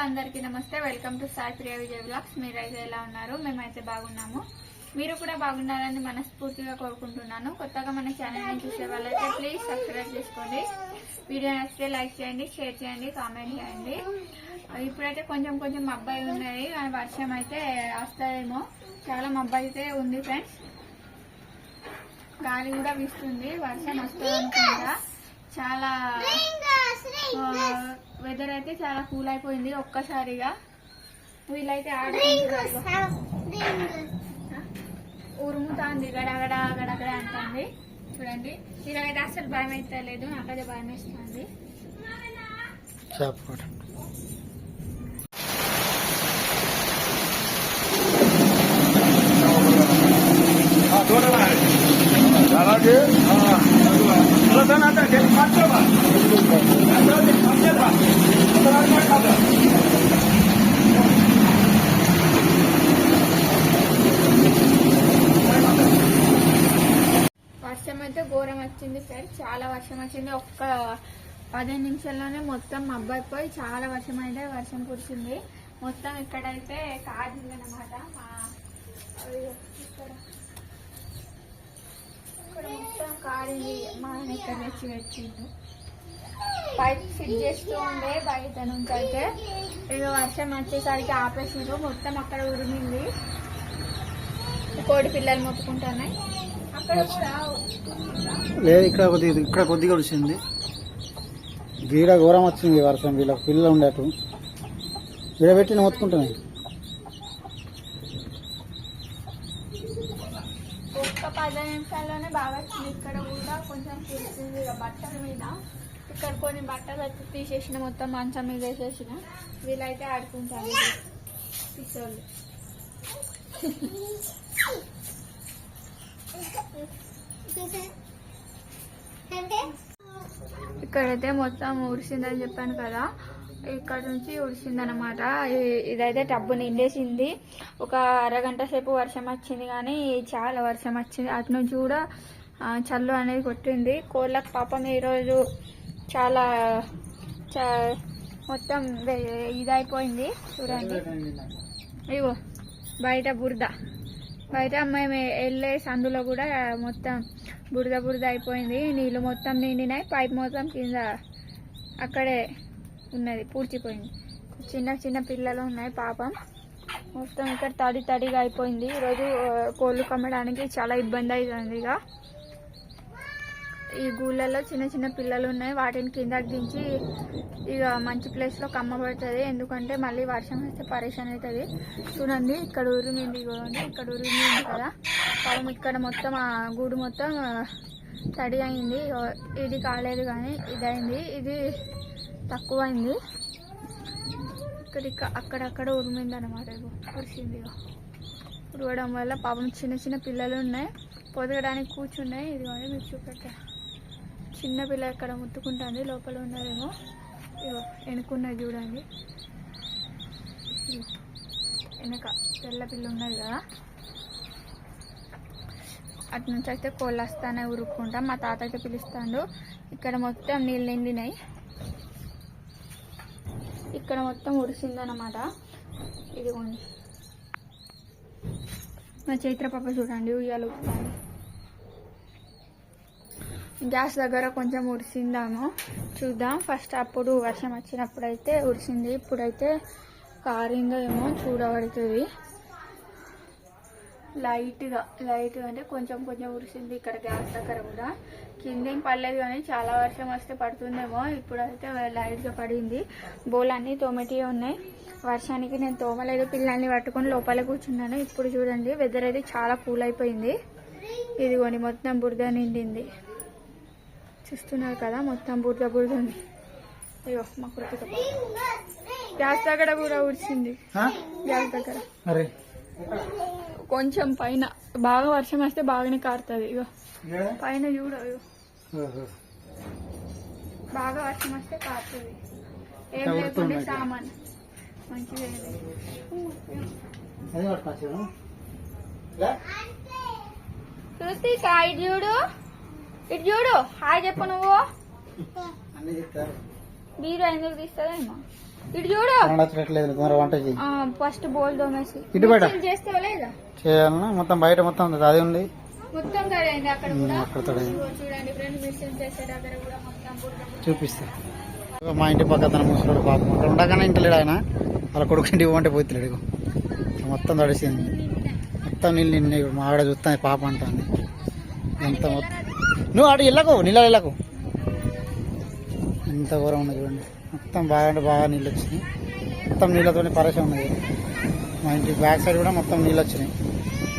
Hello అందరికీ నమస్తే. Welcome to Sai Priya Vijay blogs మీరైతే ఎలా ఉన్నారు? మేమైతే బాగున్నాము. మీరు కూడా బాగున్నారని మనస్ఫూర్తిగా కోరుకుంటున్నాను. కొత్తగా మన ఛానల్ని చూసే వాళ్ళైతే ప్లీజ్ సబ్స్క్రైబ్ చేసుకోండి. వీడియో నచ్చితే లైక్ చేయండి షేర్ చేయండి కామెంట్ చేయండి. ఇప్పుడైతే కొంచెం కొంచెం అబ్బాయి ఉన్నది కానీ వర్షం అయితే వస్తాయేమో చాలా మబ్బాయి అయితే ఉంది ఫ్రెండ్స్ గాలి కూడా వీస్తుంది. వర్షం వస్తుంది అనుకుంటా చాలా వెదర్ అయితే చాలా కూల్ అయిపోయింది ఒక్కసారిగా. వీళ్ళైతే ఉరుముతాంది గడగడ గడగడ అంటుంది. చూడండి వీళ్ళకైతే అసలు భయం అయితే లేదు నాకైతే భయం వేస్తుంది చెప్పండి అలాగే వర్షం అయితే ఘోరం వచ్చింది సార్ చాలా వర్షం వచ్చింది. ఒక్క పదిహేను నిమిషాల్లోనే మొత్తం మబ్బైపోయి చాలా వర్షం అయితే వర్షం కురిసింది. మొత్తం ఇక్కడైతే కాజింది అనమాట మా ఇక్కడ మొత్తం కాడింది మా ఆయన ఇక్కడ తెచ్చి పెట్టిండు. బయట ఫిట్ చేస్తూ ఉండే బయట నుంచి అయితే. ఇక వర్షం వచ్చేసరికి ఆపేసిండ్రు మొత్తం అక్కడ ఉరిమింది. కోడి పిల్లలు మొత్తుకుంటున్నాయి. లేదు ఇక్కడ కొద్దిగా ఇక్కడ కొద్దిగా వచ్చింది గీడ ఘోరం వచ్చింది వర్షం వీళ్ళకి పిల్లలు ఉండేటు వీడ పెట్టి మొత్తుకుంటున్నాయి ఒక్క పది నిమిషాల్లోనే బాగా వచ్చింది. ఇక్కడ కూడా కొంచెం కురిసింది ఇక బట్టల మీద. ఇక్కడ కొన్ని బట్టలు వచ్చి తీసేసిన మొత్తం మంచం మీద వేసేసిన. వీళ్ళైతే ఆడుకుంటారు. పిసోళ్ళు ఇక్కడైతే మొత్తం ఉడిసిందని చెప్పాను కదా. ఇక్కడ నుంచి ఉడిసిందనమాట ఇదైతే టబ్బు నిండేసింది. ఒక అరగంట సేపు వర్షం వచ్చింది కానీ చాలా వర్షం వచ్చింది. అటు నుంచి కూడా చల్లు అనేది కొట్టింది. కోళ్ళకు పాపం ఈరోజు చాలా మొత్తం ఇదైపోయింది. చూడండి. ఇగో బయట బురద. బయట మేము వెళ్ళే సందులో కూడా మొత్తం బురద బురద అయిపోయింది. నీళ్ళు మొత్తం నిండినాయి. పైప్ మొత్తం కింద అక్కడే ఉన్నది పూడ్చిపోయింది. చిన్న చిన్న పిల్లలు ఉన్నాయి పాపం. మొత్తం ఇక్కడ తడి తడిగా అయిపోయింది. ఈరోజు కోళ్ళు కమ్మడానికి చాలా ఇబ్బంది అవుతుంది ఇక. ఈ గూళ్ళల్లో చిన్న చిన్న పిల్లలు ఉన్నాయి. వాటిని కిందకి దించి ఇక మంచి ప్లేస్లో కమ్మబడుతుంది ఎందుకంటే మళ్ళీ వర్షం వస్తే పరేషాన్ అవుతుంది. చూడండి ఇక్కడ ఉరిమింది చూడండి ఇక్కడ ఉరిమింది కదా. పాపం ఇక్కడ మొత్తం ఆ గూడు మొత్తం తడి అయింది. ఇది కాలేదు కానీ ఇది ఇది తక్కువైంది. ఇక్కడ ఇక్క- అక్కడక్కడ ఉరిమింది అనమాట కురిసింది ఉరవడం వల్ల పాపం చిన్న చిన్న పిల్లలు ఉన్నాయి. పొదగడానికి కూర్చున్నాయి. ఇది కానీ మీరు చూపెట్టారు పిల్ల ఇక్కడ ముట్టుకుంటుంది లోపల ఉన్నదేమో వెనుకున్నది చూడండి. వెనక తెల్ల పిల్ల ఉన్నది కదా. అటు నుంచి అయితే కోళ్ళు వస్తానే ఉరుక్కుంటాం మా తాత అయితే పిలుస్తాడు ఇక్కడ మొత్తం నీళ్ళు నిండినాయి. ఇక్కడ మొత్తం ఉడిసిందనమాట ఇదిగోండి. మా చైత్ర పాప చూడండి ఉయ్యాలు ఉప్పు గ్యాస్ దగ్గర కొంచెం ఉడిసిందాము. చూద్దాం. ఫస్ట్ అప్పుడు వర్షం వచ్చినప్పుడు అయితే ఉడిసింది. ఇప్పుడైతే కారిందో ఏమో చూడబడుతుంది. లైట్గా లైట్గా అంటే కొంచెం కొంచెం ఉడిసింది ఇక్కడ గ్యాస్ దగ్గర కూడా. కిందేం పడలేదు కానీ చాలా వర్షం వస్తే పడుతుందేమో. ఇప్పుడైతే లైట్గా పడింది. బోల్ అన్నీ తోమటి ఉన్నాయి. వర్షానికి నేను తోమలేదు. పిల్లల్ని పట్టుకొని లోపల కూర్చున్నాను. ఇప్పుడు చూడండి వెదర్ అయితే చాలా కూల్ అయిపోయింది. ఇదిగోని మొత్తం బురద నిండింది. చూస్తున్నారు కదా మొత్తం బురద బురద ఉంది. అయ్యో మా కృతిక గ్యాస్ దగ్గర కూడా ఉడిచింది గ్యాస్ దగ్గర. కొంచెం పైన బాగా వర్షం వస్తే బాగానే కారుతుంది. ఇగో పైన చూడ. బాగా వర్షం వస్తే కారుతుంది. ఏం లేకుండా. సామాన్. పట్టుకొచ్చాను కృతిక ఇటు చూడు. ఇటు చూడు హాయ్ చెప్పు నువ్వు. బీరు ఎందుకు తీస్తుందేమో ఇటు చూడు. ఫస్ట్ బోల్ దోమేసి. ఇటు బయట. చేయాలన్నా మొత్తం బయట మొత్తం ఉంది. అది ఉంది. మొత్తం కదండి అక్కడ చూడండి ఫ్రెండ్స్ మిక్సీలు చేసే దగ్గర కూడా మొత్తం బురద బురద. చూపిస్తా. మా ఇంటి పక్క తన ముసలోడు పాపం. అక్కడ ఉండగానే ఇంటి లేడు ఆయన. వాళ్ళ కొడుకు ఇంటికి పోంటే ఇగో. మొత్తం తడిసింది. మొత్తం నీళ్ళు నిన్న మా ఆవిడ చూస్తాను పాప అంటుంది. ఎంత మొత్తం నువ్వు అటు ఇళ్ళకు నీళ్ళ ఇళ్ళకు ఎంత ఘోరం ఉన్నది చూడండి. మొత్తం బాగా అంటే బాగా నీళ్ళు వచ్చినాయి మొత్తం నీళ్ళతో పరేషం ఉన్నది. మా ఇంటి బ్యాక్ సైడ్ కూడా మొత్తం నీళ్ళు వచ్చినాయి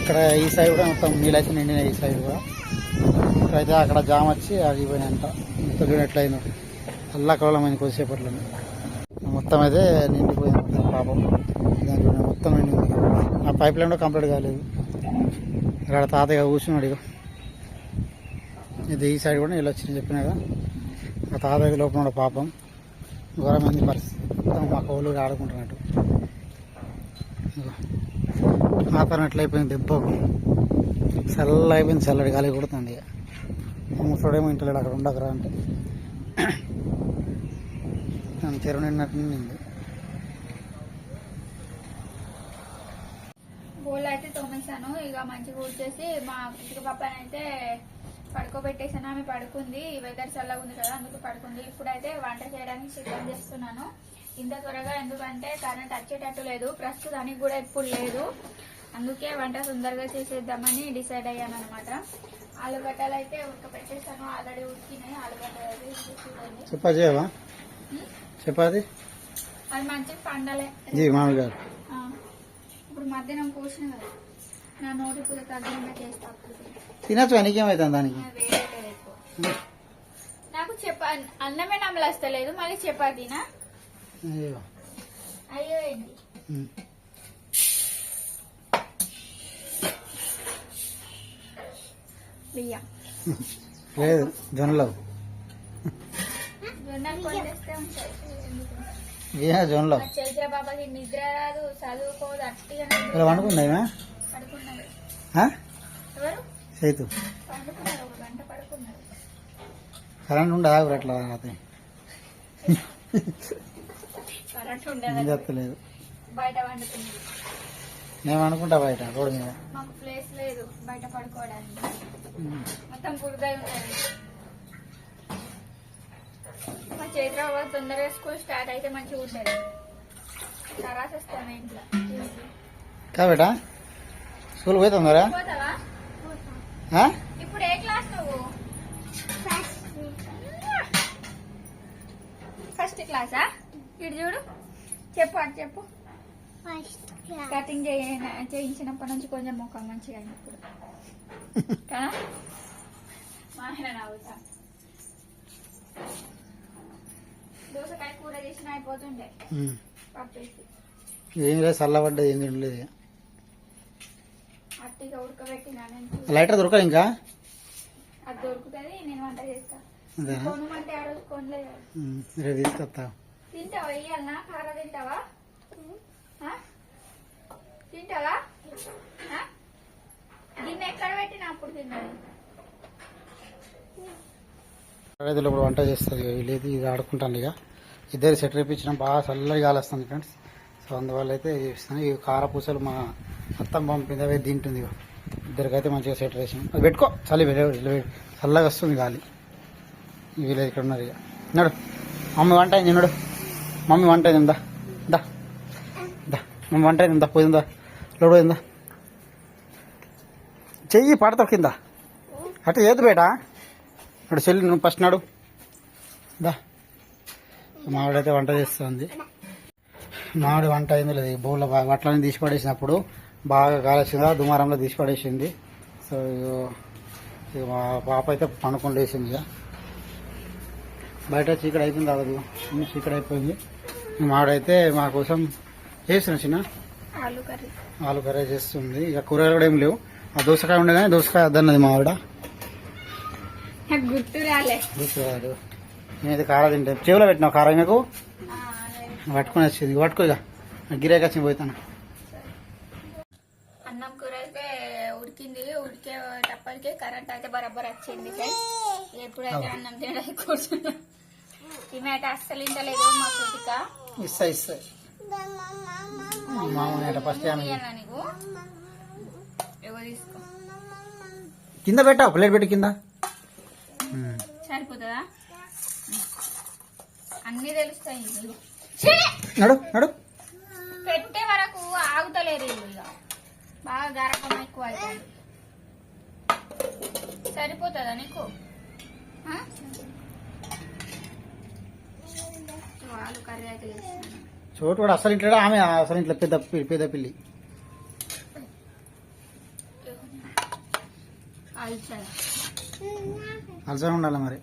ఇక్కడ ఈ సైడ్ కూడా మొత్తం నీళ్ళు వచ్చి నిండినాయి ఈ సైడ్ కూడా. ఇక్కడైతే అక్కడ జామ్ వచ్చి ఆగిపోయినాయి అంట మొత్తం చూడండి ఎట్లయిందో. కొద్దిసేపట్లో మొత్తం అయితే నిండిపోయింది పాపం. దాని చూడండి మొత్తం నిండింది ఆ పైప్ లైన్ కూడా కంప్లీట్ కాలేదు. ఇక్కడ తాతగా కూర్చున్నాడు ఇక ఇది ఈ సైడ్ కూడా నీళ్ళు వచ్చింది చెప్పిన కదా. ఆ తాతయ్య లోపల ఉన్న పాపం. ఘోరమైన పరిస్థితి. మా కోళ్ళు ఆడుకుంటున్నట్టు. ఇగో. వాతావరణం ఎట్లా అయిపోయింది దెబ్బకు చల్ల అయిపోయింది చల్లడి గాలి కొడుతుంది ఇక. ముసడేమో ఇంట్లో అక్కడ ఉండకరా అంటే. దాని చెరువు నిన్నట్టు నిండింది. బోల్ అయితే తోమేశాను. ఇక మంచిగా ఊడ్చేసి మా చిక్క పప్పనైతే పడుకోబెట్టేసాను ఆమె పడుకుంది. వెదర్ చల్లగా ఉంది కదా అందుకు పడుకుంది. ఇప్పుడైతే వంట చేయడానికి సిద్ధం చేస్తున్నాను. ఇంత త్వరగా ఎందుకంటే కరెంట్ వచ్చేటట్టు లేదు. ప్రస్తుతానికి కూడా ఇప్పుడు లేదు. అందుకే వంట తొందరగా చేసేద్దామని డిసైడ్ అయ్యాను అనమాట ఆలుగడ్డలు అయితే ఉడకబెట్టేసాను ఆల్రెడీ ఉడికినాయి. ఆలుగడ్డలు అయితే చపాతి చపాతి? అది మంచిగా పండలే. ఇప్పుడు మధ్యాహ్నం పోసిన కదా. నా నోటి పూల తగ్గిన చేస్తా. తినచ్చు నీకేమవుతుంది దానికి. నాకు చెప్ప అన్నమే నమ్మలేస్తలేదు మళ్ళీ చపాతీనా? అయ్యో. అయ్యో. బియ్యం. లేదు జొన్నలు? ఏ జొన్నలు. నిద్ర రాదు పడుకున్నారు కరెంట్ ఉండదా అట్లా ఉండదు చెప్తలేదు నేను అనుకుంటా బయట రోడ్డు మీద. మాకు ప్లేస్ లేదు బయట పడుకోవడానికి. మొత్తం బురదై ఉన్నది. మా చైత్ర బాబా తొందరగా స్కూల్ స్టార్ట్ అయితే మంచిగా ఉంటుంది తర్వాత వస్తాను ఇంట్లో. కాబేటా? స్కూల్ పోతావా? ఆ? ఇప్పుడు ఏ క్లాస్ నువ్వు? ఫస్ట్ క్లాసా ఇటు చూడు. చెప్పు అటు చెప్పు. కటింగ్ చేయ- చేయించినప్పటి నుంచి కొంచెం ముఖం మంచిగా అయింది ఇప్పుడు. కదా? నవ్వుతా దోసకాయ కూర చేసిన అయిపోతుండే. ఏం లేదు చల్లబడ్డది ఏం తినలేదు ఇక. అట్టిగా ఉడకబెట్టినా నేను లైటర్ దొరకదు ఇంకా. రేపు తీసుకొస్తా. తింటావా? ఎక్కడ పెట్టినా అప్పుడు తిన్నాను రైతులు ఇప్పుడు వంట చేస్తుంది ఇక వీళ్ళైతే ఇది ఆడుకుంటాను ఇక. ఇద్దరు సెట్ రేపించడం బాగా చల్లగా గాలి వస్తుంది ఫ్రెండ్స్. సో అందువల్ల అయితే ఇది చేస్తాను ఈ కారపూసలు మా మొత్తం పంపింది అవి తింటుంది ఇద్దరికైతే మంచిగా సెటర్ వేసాం అది పెట్టుకో. చలి చల్లగా వస్తుంది గాలి. వీళ్ళు ఇక్కడ ఉన్నారు ఇక నడు. మమ్మీ వంట అయింది నడు. మమ్మీ వంట అయింది దా దా దా మమ్మీ వంట అయింది దా పోయిందా? లోడు పోయిందా? చెయ్యి పడతావు కింద. అట్లా ఏది బయట నాడు చెల్లి నువ్వు ఫస్ట్ నాడు. దా మావిడైతే వంట చేస్తుంది. మామిడి వంట అయింది లేదు. ఈ బాగా బట్టలని తీసి పడేసినప్పుడు బాగా కాలేసిందా దుమారంలో తీసి పడేసింది. సో ఇక మా పాప అయితే పండుకొని లేచింది ఇక బయట చీకటి అయిపోయింది అవ్వదు అన్ని చీకటి అయిపోయింది. మావిడైతే మా కోసం చేసిన చిన్న? ఆలు కర్రీ. ఆలు కర్రీ చేస్తుంది. ఇక కూరగాయలు కూడా ఏం లేవు. ఆ దోసకాయ ఉండగానే దోసకాయ వద్దన్నది మా ఆవిడ. నాకు గుర్తు రాలే. దోసకాయలు నేనైతే కారం తింటే. చెవులో పెట్టినావు కారం అదే. పట్టుకొని వచ్చింది. పట్టుకో ఇక గిరాకి వచ్చి పోతాను అన్నం కూర అయితే ఉడికింది ఉడికేటప్పటికే కరెంట్ అయితే బరాబర్ వచ్చింది ఎప్పుడైతే అన్నం తినడానికి కూర్చున్నా. ఈమె అయితే అస్సలు ఇంటలేదు మా కృతిక. ఇస్తా ఇస్తా మామూలు ఫస్ట్ ఆమె ఇయ్యాలా నీకు? ఎవరు తీసుకో. కింద పెట్టా ప్లేట్ పెట్టి కింద. సరిపోతుందా? అన్నీ తెలుస్తాయి. నడు నడు. పెట్టే వరకు ఆగుతలేరు బాగా గరకం ఎక్కువ అవుతుంది సరిపోతుందా నీకు? ఆ? వాళ్ళు కర్రీ అయితే చేస్తాను చోటు కూడా అసలు ఇంట్లో ఆమె అసలు ఇంట్లో పెద్ద పెద్ద పిల్లి. అలసగా ఉండాలి మరి.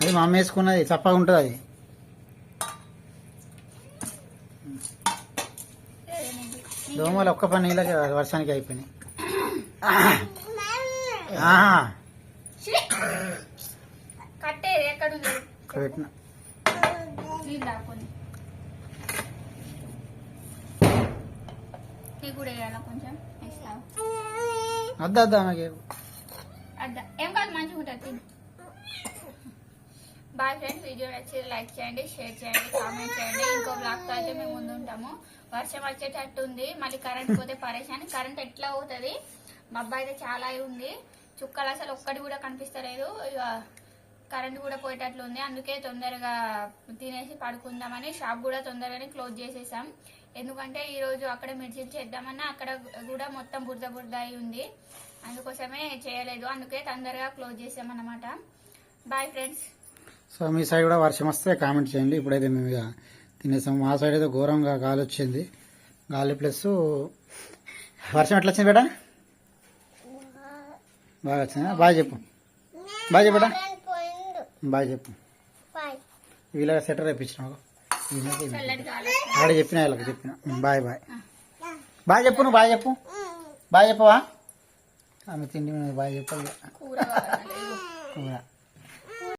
అది మా అమ్మ వేసుకున్నది చప్పగా ఉంటుంది అది ఏది నీకు? దోమలు ఒక్క పని నీళ్ళకి వర్షానికి అయిపోయినాయి. పెట్టిన. నీకు ఆమెకి అద్దా. ఏం కాదు మంచిగా ఉంటుంది బాయ్ ఫ్రెండ్స్ వీడియో నచ్చి లైక్ చేయండి షేర్ చేయండి కామెంట్ చేయండి. ఇంకో బ్లాగ్తో అయితే మేము ముందు ఉంటాము వర్షం వచ్చేటట్టు ఉంది. మళ్ళీ కరెంట్ పోతే పరేషాన్. కరెంట్ ఎట్లా అవుతుంది? మా అయితే చాలా ఉంది. చుక్కలు అసలు ఒక్కటి కూడా కనిపిస్తలేదు. ఇక కరెంట్ కూడా పోయేటట్లు ఉంది. అందుకే తొందరగా తినేసి పడుకుందామని షాప్ కూడా తొందరగానే క్లోజ్ చేసేసాం. ఎందుకంటే ఈరోజు అక్కడ మిర్చిలు చేద్దామన్నా అక్కడ కూడా మొత్తం బురద బురద అయి ఉంది. అందుకోసమే చేయలేదు. అందుకే తొందరగా క్లోజ్ చేసామన్నమాట. బాయ్ ఫ్రెండ్స్ సో మీ సైడ్ కూడా వర్షం వస్తే కామెంట్ చేయండి. ఇప్పుడైతే మేము ఇక తినేసాం. మా సైడ్ అయితే ఘోరంగా గాలి వచ్చింది. గాలి ప్లస్ వర్షం ఎట్లా వచ్చింది బేటా? బాగా వచ్చిందా? బాగా చెప్పు. బాగా చెప్పు బేటా. బాగా చెప్పు. వీళ్ళ సెటర్ గాలి ఆడ చెప్పిన వీళ్ళకి చెప్పిన. Bye bye. బాయ్ చెప్పు నువ్వు బాయ్ చెప్పు. బాయ్ చెప్పవా? ఆమె తిండి బాయ్ చెప్పాలి. కూర.